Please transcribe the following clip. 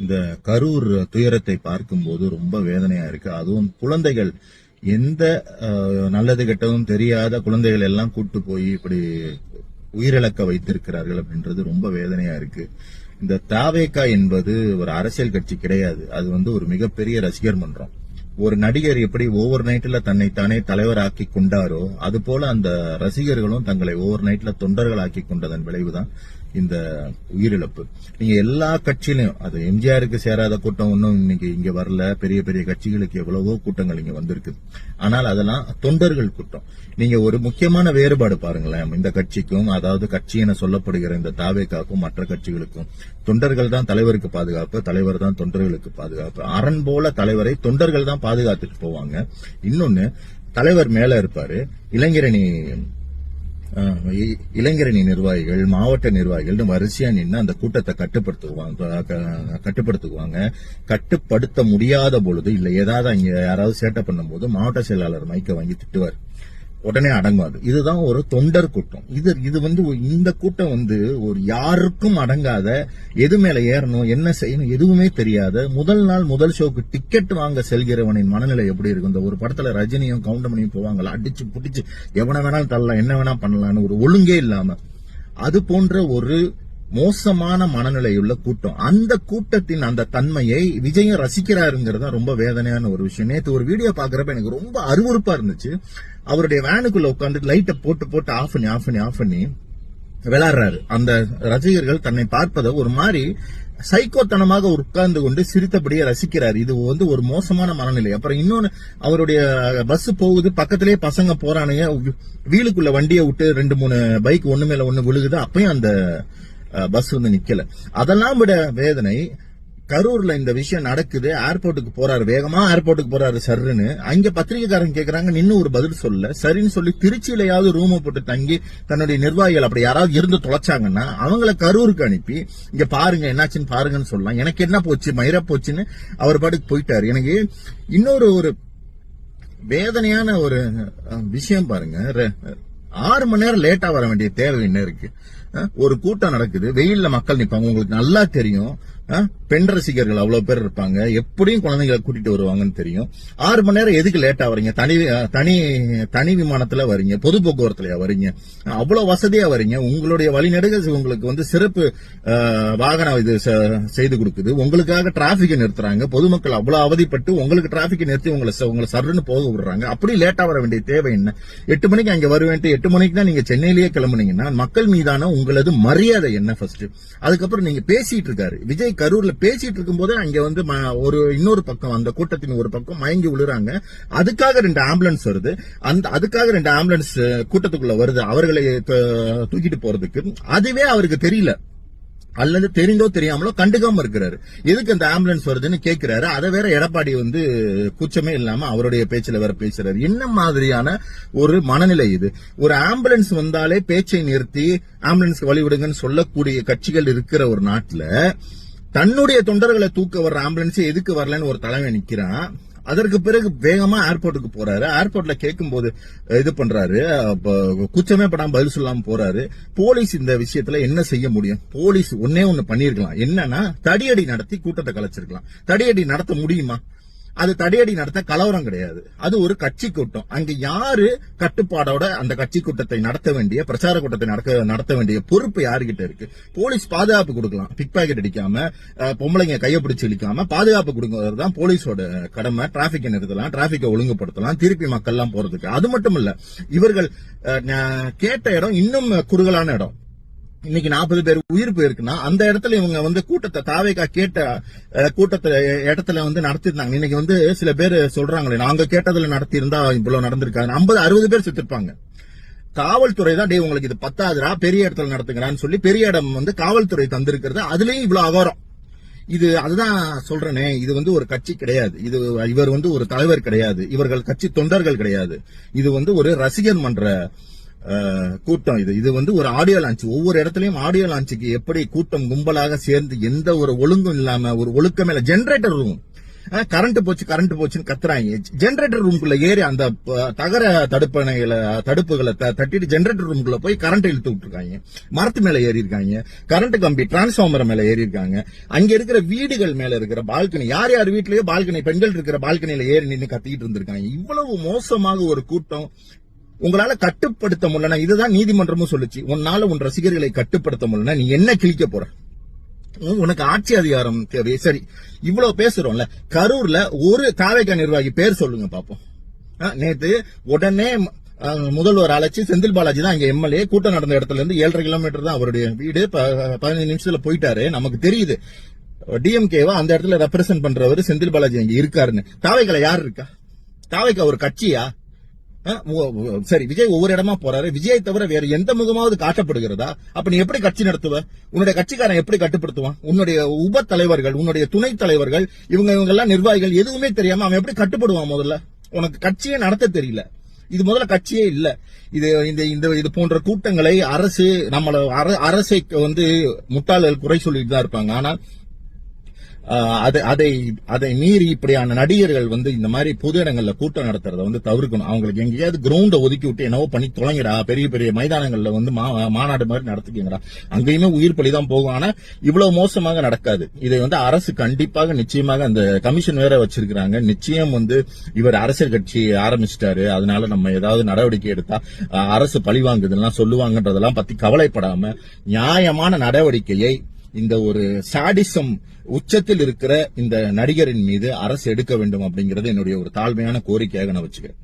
இந்த கரூர் துயரத்தை பார்க்கும்போது ரொம்ப வேதனையா இருக்கு. அதுவும் குழந்தைகள் எந்த நல்லது கெட்டதும் தெரியாத குழந்தைகள் எல்லாம் கூட்டு போய் இப்படி உயிரிழக்க வைத்திருக்கிறார்கள் அப்படின்றது ரொம்ப வேதனையா இருக்கு. இந்த தாவேகா என்பது ஒரு அரசியல் கட்சி கிடையாது. அது வந்து ஒரு மிகப்பெரிய ரசிகர் மன்றம். ஒரு நடிகர் எப்படி ஓவர் நைட்ல தன்னைத்தானே தலைவராக்கி கொண்டாரோ அது போல அந்த ரசிகர்களும் தங்களை ஓவர் நைட்ல தொண்டர்களாக்கி கொண்டதன் விளைவுதான். இந்த உயிரிழப்பு. நீங்க எல்லா கட்சியிலையும் அது எம்ஜிஆருக்கு சேராத கூட்டம் ஒன்றும் இன்னைக்கு இங்க வரல. பெரிய பெரிய கட்சிகளுக்கு எவ்வளவோ கூட்டங்கள் இங்க வந்திருக்கு. ஆனால் அதெல்லாம் தொண்டர்கள் கூட்டம். நீங்க ஒரு முக்கியமான வேறுபாடு பாருங்களேன். இந்த கட்சிக்கும் அதாவது கட்சி என சொல்லப்படுகிற இந்த தாவேக்காக்கும் மற்ற கட்சிகளுக்கும் தொண்டர்கள் தான் தலைவருக்கு பாதுகாப்பு தலைவர் தான் தொண்டர்களுக்கு பாதுகாப்பு. அரண் போல தலைவரை தொண்டர்கள் தான் பாதுகாத்துட்டு போவாங்க. இன்னொன்னு தலைவர் மேல இருப்பாரு. இளைஞரணி இளைஞரணி நிர்வாகிகள் மாவட்ட நிர்வாகிகள் வரிசையா நின்று அந்த கூட்டத்தை கட்டுப்படுத்துவாங்க கட்டுப்படுத்துவாங்க. கட்டுப்படுத்த முடியாத பொழுது இல்ல ஏதாவது அங்க யாராவது சேட்டை பண்ணும்போது மாவட்ட செயலாளர் மைக்க வாங்கி திட்டுவார். உடனே அடங்காது. இதுதான் ஒரு தொண்டர் கூட்டம். இது இது வந்து இந்த கூட்டம் வந்து ஒரு யாருக்கும் அடங்காத எது மேல ஏறணும் என்ன செய்யணும் எதுவுமே தெரியாத முதல் நாள் முதல் ஷோக்கு டிக்கெட் வாங்க செல்கிறவனின் மனநிலை எப்படி இருக்கும்? இந்த ஒரு படத்துல ரஜினியும் கவுண்டமணியும் போவாங்களா அடிச்சு புடிச்சு எவனை வேணாலும் தள்ளலாம் என்ன வேணா பண்ணலாம்னு ஒரு ஒழுங்கே இல்லாம. அது போன்ற ஒரு மோசமான மனநிலையுள்ள கூட்டம். அந்த கூட்டத்தின் அந்த தன்மையை விஜயம் ரசிக்கிறாருங்கிறது தான் ரொம்ப வேதனையான ஒரு விஷயம். நேற்று ஒரு வீடியோ பாக்குறப்ப எனக்கு ரொம்ப அருவறுப்பா இருந்துச்சு. அவருடைய வேனுக்குள்ள உட்காந்து லைட்டை போட்டு போட்டு ஆஃப் பண்ணி ஆஃப் பண்ணி ஆஃப் பண்ணி விளாடுறாரு. அந்த ரசிகர்கள் தன்னை பார்ப்பதை ஒரு மாதிரி சைக்கோத்தனமாக உட்கார்ந்து கொண்டு சிரித்தபடியே ரசிக்கிறார். இது வந்து ஒரு மோசமான மனநிலை. அப்புறம் இன்னொன்னு அவருடைய பஸ் போகுது பக்கத்திலே பசங்க போறானுங்க. வீலுக்குள்ள வண்டியை விட்டு ரெண்டு மூணு பைக் ஒண்ணு மேல ஒண்ணு விழுகுது. அப்பயும் அந்த பஸ் வந்து நிக்கல. அதெல்லாம் விட வேதனை கரூர்ல இந்த விஷயம் நடக்குது ஏர்போர்ட்டுக்கு போறாரு வேகமா ஏர்போர்ட்டுக்கு போறாரு சர்ன்னு அங்க பத்திரிகைக்காரங்க கேக்குறாங்க நின்னு ஒரு பதில் சொல்ல. சரின்னு சொல்லி திருச்சியிலையாவது ரூம் போட்டு தங்கி தன்னுடைய நிர்வாகிகள் அப்படி யாராவது இருந்து தொலைச்சாங்கன்னா அவங்கள கரூருக்கு அனுப்பி இங்க பாருங்க என்னாச்சுன்னு பாருங்கன்னு சொல்லலாம். எனக்கு என்ன போச்சு மயிரா போச்சுன்னு அவர் பாட்டுக்கு போயிட்டாரு. எனக்கு இன்னொரு ஒரு வேதனையான ஒரு விஷயம் பாருங்க. ஆறு மணி நேரம் லேட்டா வர வேண்டிய தேவை என்ன இருக்கு? ஒரு கூட்டம் நடக்குது. வெயில்ல மக்கள் நிப்பாங்க. உங்களுக்கு நல்லா தெரியும். பெண் ரசிகர்கள் அவ்வளவு பேர் இருப்பாங்க. எப்படியும் குழந்தைங்களை கூட்டிட்டு வருவாங்கன்னு தெரியும். ஆறு மணி நேரம் எதுக்கு லேட்டா வரீங்க? தனி தனி தனி விமானத்துல வரீங்க? பொது போக்குவரத்துலயா வரீங்க? அவ்வளவு வசதியா வரீங்க. உங்களுடைய வழிநெடுக உங்களுக்கு வந்து சிறப்பு வாகனம் இது செ- செய்து கொடுக்குது. உங்களுக்காக டிராபிக் நிறுத்துறாங்க. பொதுமக்கள் அவ்வளவு அவதிப்பட்டு உங்களுக்கு டிராபிக் நிறுத்தி உங்களை ச- உங்களை சருன்னு போக விடுறாங்க. அப்படி லேட்டா வர வேண்டிய தேவை என்ன? எட்டு மணிக்கு அங்க வருவேன்ட்டு எட்டு மணிக்கு தான் நீங்க சென்னையிலேயே கிளம்புனீங்கன்னா மக்கள் மீதான உங்களது மரியாதை என்ன ஃபர்ஸ்ட் அதுக்கப்புறம் நீங்க பேசிட்டு இருக்காரு. விஜய் கரூர்ல பேசிட்டு இருக்கும்போதே அங்க வந்து ம- ஒரு இன்னொரு பக்கம் அந்த கூட்டத்தின் ஒரு பக்கம் மயங்கி விழுறாங்க அதுக்காக ரெண்டு ஆம்புலன்ஸ் வருது. அந்த அதுக்காக ரெண்டு ஆம்புலன்ஸ் கூட்டத்துக்குள்ள வருது. அவர்களை த- தூக்கிட்டு போறதுக்கு. அதுவே அவருக்கு தெரியல. அல்லது தெரிந்தோ தெரியாமலோ கண்டுக்காம இருக்கிறாரு. எதுக்கு அந்த ஆம்புலன்ஸ் வருதுன்னு கேட்கிறாரு அதை வேற எடப்பாடி வந்து கூச்சமே இல்லாம அவருடைய பேச்சுல வேற பேசுறாரு. என்ன மாதிரியான ஒரு மனநிலை இது? ஒரு ஆம்புலன்ஸ் வந்தாலே பேச்சை நிறுத்தி ஆம்புலன்ஸ்க்கு வழிவிடுங்கன்னு சொல்லக்கூடிய கட்சிகள் இருக்கிற ஒரு நாட்டுல தன்னுடைய தொண்டர்களை தூக்க வர்ற ஆம்புலன்ஸ் எதுக்கு வரலன்னு ஒரு தலைமை நிக்கிறான். அதற்கு பிறகு வேகமா ஏர்போர்ட்டுக்கு போறாரு. ஏர்போர்ட்ல கேட்கும்போது இது பண்றாரு. அப்ப படாம பதில் சொல்லாம போறாரு. போலீஸ் இந்த விஷயத்துல என்ன செய்ய முடியும்? போலீஸ் ஒன்னே ஒண்ணு பண்ணிருக்கலாம் என்னன்னா தடியடி நடத்தி கூட்டத்தை கலைச்சிருக்கலாம். தடியடி நடத்த முடியுமா? அது தடியடி நடத்த கலவரம் கிடையாது. அது ஒரு கட்சி கூட்டம். அங்க யாரு கட்டுப்பாடோட அந்த கட்சி கூட்டத்தை நடத்த வேண்டிய பிரச்சார கூட்டத்தை நடக்க நடத்த வேண்டிய பொறுப்பு யாருகிட்ட இருக்கு? போலீஸ் பாதுகாப்பு கொடுக்கலாம். பிக் பாக்கெட் அடிக்காம பொம்பளைங்க கைய பிடிச்சி இழுக்காம பாதுகாப்பு கொடுக்கிறது தான் போலீஸோட கடமை. டிராபிக்கை நிறுத்தலாம் டிராபிக்கை ஒழுங்குபடுத்தலாம் திருப்பி மக்கள்லாம் போறதுக்கு. அது மட்டும் இல்ல இவர்கள் கேட்ட இடம் இன்னும் குறுகலான இடம். இன்னைக்கு நாற்பது பேர் உயிர் போயிருக்குன்னா அந்த இடத்துல இவங்க வந்து கூட்டத்தை தாவேக்கா கேட்ட கூட்டத்தை இடத்துல வந்து நடத்திருந்தாங்க இன்னைக்கு வந்து சில பேர் சொல்றாங்களே நாங்க கேட்டதுல நடத்தி இருந்தா இவ்வளவு நடந்திருக்காங்க ஐம்பது அறுபது பேர் செத்துருப்பாங்க. காவல்துறை தான் டே உங்களுக்கு இது பத்தாதுரா பெரிய இடத்துல நடத்துங்கடான்னு சொல்லி பெரிய இடம் வந்து காவல்துறை தந்திருக்கிறது. அதுலயும் இவ்வளவு அகாரம். இது அதுதான் சொல்றேனே இது வந்து ஒரு கட்சி கிடையாது. இது இவர் வந்து ஒரு தலைவர் கிடையாது. இவர்கள் கட்சி தொண்டர்கள் கிடையாது. இது வந்து ஒரு ரசிகர் மன்ற கூட்டம் இது. இது வந்து ஒரு ஆடியோ லான்ச் ஒவ்வொரு இடத்துலயும் ஆடியோ லான்ச்சுக்கு எப்படி கூட்டம் கும்பலாக சேர்ந்து எந்த ஒரு ஒழுங்கும் இல்லாம ஒரு ஒழுக்கமே இல்ல ஜென்ரேட்டர் ரூம் கரண்ட் போச்சு கரண்ட் போச்சுன்னு கத்துறாங்க. ஜென்ரேட்டர் ரூம்குள்ள ஏறி அந்த தகர தடுப்பணைகளை தடுப்புகளை த- தட்டிட்டு ஜென்ரேட்டர் ரூம்குள்ள போய் கரண்ட் இழுத்து விட்டுருக்காங்க. மரத்து மேல ஏறி இருக்காங்க கரண்ட் கம்பி டிரான்ஸ்ஃபார்மர் மேல ஏறி இருக்காங்க அங்க இருக்கிற வீடுகள் மேல இருக்கிற பால்கனி யார் யார் வீட்லயோ பால்கனி பெண்கள் இருக்கிற பால்கனியில ஏறி நின்று கத்திக்கிட்டு இருந்திருக்காங்க. இவ்வளவு மோசமாக ஒரு கூட்டம் உங்களால கட்டுப்படுத்த முடியல. இதுதான் நீதிமன்றமும் சொல்லுச்சு. உன்னால உன் ரசிகர்களை கட்டுப்படுத்த முடியல நீ என்ன கிழிக்க போற? உனக்கு ஆட்சி அதிகாரம் தேவை சரி இவ்வளவு பேசுறோம்ல. கரூர்ல ஒரு தாவேக நிர்வாகி பேர் சொல்லுங்க பாப்போம். ஆ, நேத்து உடனே முதல்வர் அழைச்சி செந்தில் பாலாஜி தான் அங்க எம்எல்ஏ. கூட்டம் நடந்த இடத்துல இருந்து ஏழரை கிலோமீட்டர் தான் அவருடைய வீடு. ப- பதினஞ்சு நிமிஷத்துல போயிட்டாரு. நமக்கு தெரியுது. டிஎம்கேவா அந்த இடத்துல ரெப்ரசென்ட் பண்றவர் செந்தில் பாலாஜி அங்க இருக்காருன்னு. தாவைக்கல யார் இருக்கா? தாவைக்கா ஒரு கட்சியா? சரி விஜய் ஒவ்வொரு இடமா போறாரு. விஜய் தவிர வேற எந்த முகமாவது காட்டப்படுகிறதா? அப்ப நீ எப்படி கட்சி நடத்துவ? உன்னுடைய கட்சிக்காரன் எப்படி கட்டுப்படுத்துவான்? உன்னுடைய உப தலைவர்கள் உன்னுடைய துணைத் தலைவர்கள் இவங்க இவங்க எல்லாம் நிர்வாகிகள் எதுவுமே தெரியாம அவன் எப்படி கட்டுப்படுவான் முதல்ல? உனக்கு கட்சியே நடத்த தெரியல. இது முதல்ல கட்சியே இல்ல. இது இந்த இந்த இது போன்ற கூட்டங்களை அரசு நம்மள அர- அரசை வந்து முட்டாள்கள் குறை சொல்லிட்டு தான் இருப்பாங்க. ஆனா அதை அதை அதை மீறி இப்படியான நடிகர்கள் வந்து இந்த மாதிரி பொது இடங்கள்ல கூட்டம் நடத்துறத வந்து தவிர்க்கணும். அவங்களுக்கு எங்கேயாவது கிரவுண்ட ஒதுக்கி விட்டு என்னவோ பண்ணி தொலைங்கடா பெரிய பெரிய மைதானங்கள்ல வந்து மா- மாநாடு மாதிரி நடத்துக்கீங்கடா. அங்கேயுமே உயிர் பலி தான் போகும். ஆனா இவ்வளவு மோசமாக நடக்காது. இதை வந்து அரசு கண்டிப்பாக நிச்சயமாக அந்த கமிஷன் வேற வச்சிருக்கிறாங்க. நிச்சயம் வந்து இவர் அரசியல் கட்சி ஆரம்பிச்சிட்டாரு. அதனால நம்ம ஏதாவது நடவடிக்கை எடுத்தா அரசு பழி சொல்லுவாங்கன்றதெல்லாம் பத்தி கவலைப்படாம நியாயமான நடவடிக்கையை இந்த ஒரு சாடிசம் உச்சத்தில் இருக்கிற இந்த நடிகரின் மீது அரசு எடுக்க வேண்டும் அப்படிங்கறது என்னுடைய ஒரு தாழ்மையான கோரிக்கையாக நான் வச்சுக்கிறேன்.